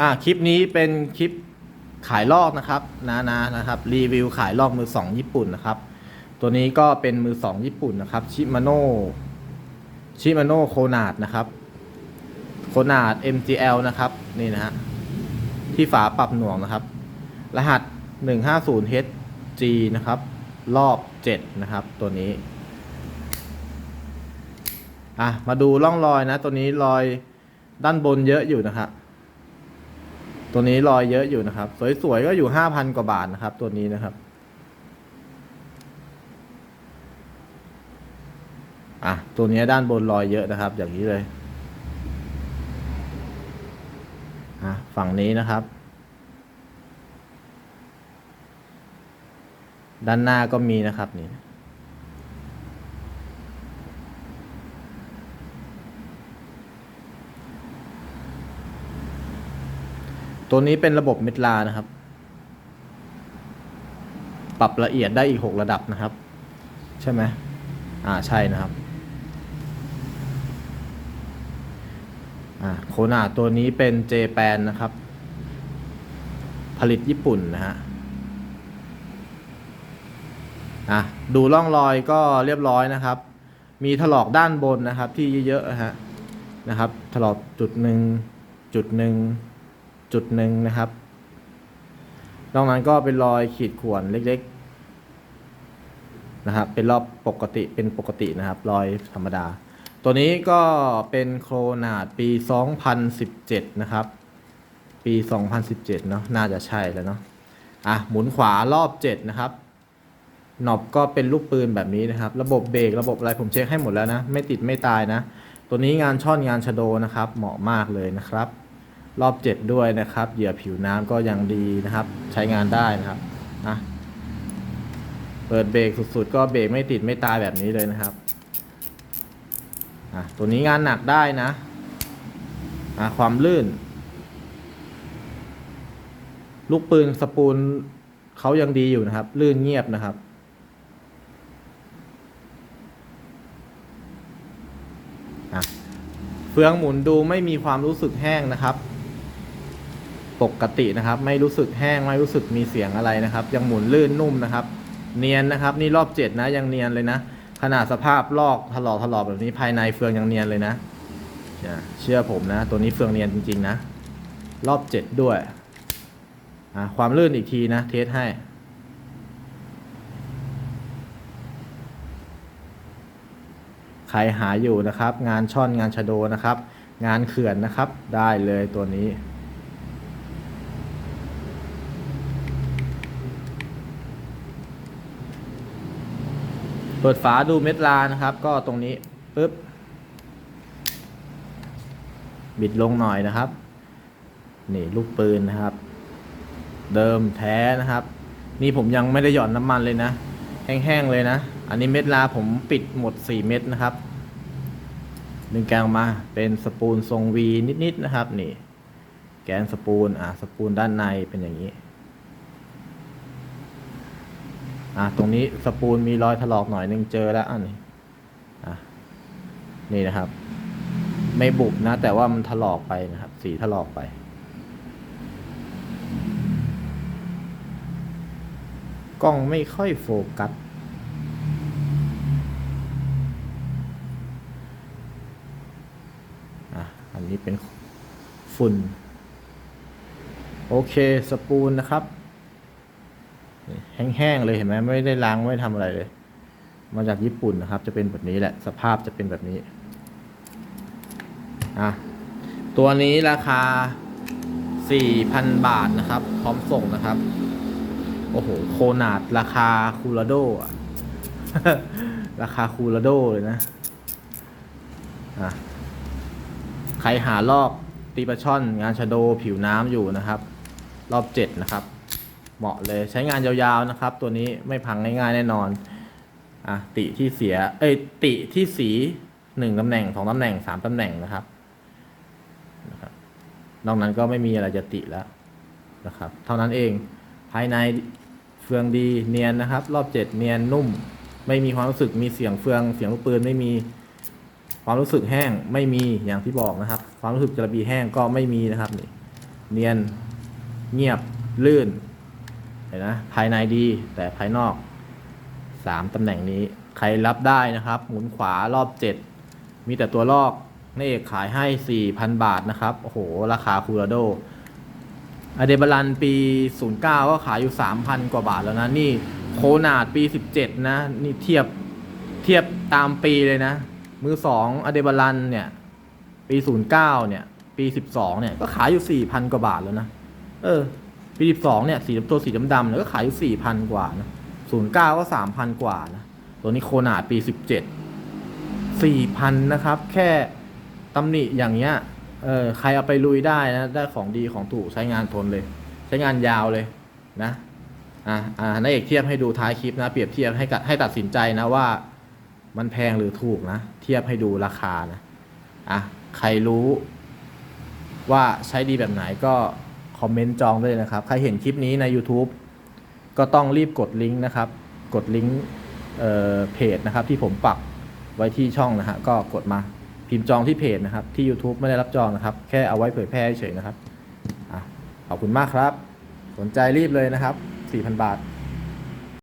อ่าคลิปนี้เป็นคลิปขายลอกนะครับนะนะนะครับ รีวิวขายลอกมือสองญี่ปุ่นนะครับ ตัวนี้ก็เป็นมือสองญี่ปุ่นนะครับชิมาโนชิมาโนโคนาดนะครับโคนาด MGL นะครับนี่นะฮะที่ฝาปรับหน่วงนะครับ รหัส 150HG นะครับ รอบ 7 นะครับ ตัวนี้ อะ มาดูร่องรอยนะ ตัวนี้รอยด้านบนเยอะอยู่นะครับ ตัวนี้รอยเยอะอยู่นะครับ สวยๆก็อยู่5,000กว่าบาทนะครับ ตัวนี้นะครับ อะ ตัวนี้ด้านบนรอยเยอะนะครับ อย่างนี้เลยอะฝั่งนี้นะครับ ด้านหน้าก็มีนะครับนี่ ตัวนี้เป็นระบบเมดลานะครับ ปรับละเอียดได้อีก 6 ระดับนะครับ ใช่ไหมอ่าใช่นะครับอ่าโคนาตัวนี้เป็นเจแปนนะครับ ผลิตญี่ปุ่นนะฮะอะดูร่องรอยก็เรียบร้อยนะครับ มีถลอกด้านบนนะครับที่เยอะๆนะฮะนะครับ ถลอกจุดหนึ่งจุดหนึ่ง จุดหนึ่งนะครับนอกนั้นก็เป็นรอยขีดข่วนเล็กๆนะครับเป็นรอบปกติเป็นปกตินะครับ รอยธรรมดา ตัวนี้ก็เป็นโครนาดปี 2017 นะครับ ปี 2017 เนาะน่าจะใช่แล้วเนาะอะหมุนขวารอบ 7 นะครับหนอบก็เป็นลูกปืนแบบนี้นะครับ ระบบเบรกระบบอะไรผมเช็คให้หมดแล้วนะ ไม่ติดไม่ตายนะ ตัวนี้งานช่อนงานชะโดนะครับ เหมาะมากเลยนะครับ รอบ 7 ด้วยนะครับ เหยื่อผิวน้ำก็ยังดีนะครับ ใช้งานได้นะครับนะเปิดเบรกสุดๆ ก็เบรกไม่ติดไม่ตายแบบนี้เลยนะครับอะตัวนี้งานหนักได้นะอะความลื่น ลูกปืนสปูลเขายังดีอยู่นะครับ ลื่นเงียบนะครับอะเฟืองหมุนดูไม่มีความรู้สึกแห้งนะครับ ปกตินะครับ ไม่รู้สึกแห้งไม่รู้สึกมีเสียงอะไรนะครับ ยังหมุนลื่นนุ่มนะครับ เนียนนะครับ นี่รอบเจ็ดนะยังเนียนเลยนะ ขนาดสภาพลอกถลอกถลอกแบบนี้ภายในเฟืองยังเนียนเลยนะเชื่อผมนะ ตัวนี้เฟืองเนียนจริงๆนะ รอบเจ็ดด้วยความลื่นอีกทีนะ เทสให้ใครหาอยู่นะครับ งานช่อนงานชะโดนะครับ งานเขื่อนนะครับ ได้เลยตัวนี้ ปิดฝาดูเม็ดลานะครับ ก็ตรงนี้ปึ๊บบิดลงหน่อยนะครับ นี่ลูกปืนนะครับ เดิมแท้นะครับ นี่ผมยังไม่ได้หย่อนน้ำมันเลยนะ แห้งๆเลยนะ อันนี้เม็ดลาผมปิดหมด 4 เม็ดนะครับดึงแกนออกมาเป็นสปูลทรงวีนิดๆนะครับ นี่ แกนสปูลอะสปูลด้านในเป็นอย่างนี้ อะตรงนี้สปูลมีรอยถลอกหน่อยนึงเจอแล้วอันนี้อะนี่นะครับ ไม่บุบนะ แต่ว่ามันถลอกไปนะครับ สีถลอกไป กล้องไม่ค่อยโฟกัสอะอันนี้เป็นฝุ่น โอเค สปูลนะครับ แห้งๆเลยเห็นไหมไม่ได้ล้างไม่ได้ทำอะไรเลย มาจากญี่ปุ่นนะครับ จะเป็นแบบนี้แหละ สภาพจะเป็นแบบนี้อะตัวนี้ราคา 4,000 บาทนะครับ พร้อมส่งนะครับ โอ้โห โคนาดราคาคูลาโดอะราคาคูลาโดเลยนะอะใครหาลอกตีปลาช่อน งานชะโดผิวน้ำอยู่นะครับ รอบเจ็ดนะครับ เหมาะเลยใช้งานยาวๆนะครับ ตัวนี้ไม่พังง่ายๆแน่นอนอะติที่เสีย เอ้ยติที่สีหนึ่งตำแหน่งสองตำแหน่งสามตำแหน่งนะครับนะครับ นอกนั้นก็ไม่มีอะไรจะติแล้วนะครับ เท่านั้นเองภายในเฟืองดีเนียนนะครับ รอบเจ็ดเนียนนุ่ม ไม่มีความรู้สึกมีเสียงเฟือง เสียงลูกปืนไม่มีความรู้สึกแห้งไม่มีอย่างที่บอกนะครับ ความรู้สึกจระบีแห้งก็ไม่มีนะครับนี่เนียนเงียบลื่น ห็นนะภายในดีแต่ภายนอกสามตำแหน่งนี้ ใครรับได้นะครับ หมุนขวารอบเจ็ดมีแต่ตัวลอกนายเอกขายให้ 4,000 บาทนะครับ โอ้โห ราคาคูราโดอเดบาลันปี 09 ก็ขายอยู่ 3,000 กว่าบาทแล้วนะ นี่โคนาดปี 17 นะ นี่เทียบเทียบตามปีเลยนะ มือสองอเดบาลันเนี่ย ปี 09 เนี่ย ปี 12 เนี่ย ก็ขายอยู่ 4,000 กว่าบาทแล้วนะ เออ ปี12เนี่ยสีตัวสีดำๆเนี่ยก็ขายอยู่4,000กว่านะ09ก็3,000กว่านะ ตัวนี้โคนาดปี17 4,000นะครับ แค่ตำหนิอย่างเงี้ยเออใครเอาไปลุยได้นะ ได้ของดีของถูกใช้งานทนเลย ใช้งานยาวเลยนะอ่าอ่านายเอกเทียบให้ดูท้ายคลิปนะ เปรียบเทียบให้กัดให้ตัดสินใจนะว่ามันแพงหรือถูกนะ เทียบให้ดูราคานะอะใครรู้ว่าใช้ดีแบบไหนก็ คอมเมนต์จองได้เลยนะครับ ใครเห็นคลิปนี้ใน YouTube ก็ต้องรีบกดลิงก์นะครับ กดลิงก์เอ่อเพจนะครับ ที่ผมปักไว้ที่ช่องนะฮะก็กดมาพิมพ์จองที่เพจนะครับ ที่ YouTube ไม่ได้รับจองนะครับ แค่เอาไว้เผยแพร่เฉยนะครับอขอบคุณมากครับ สนใจรีบเลยนะครับ 4,000 บาท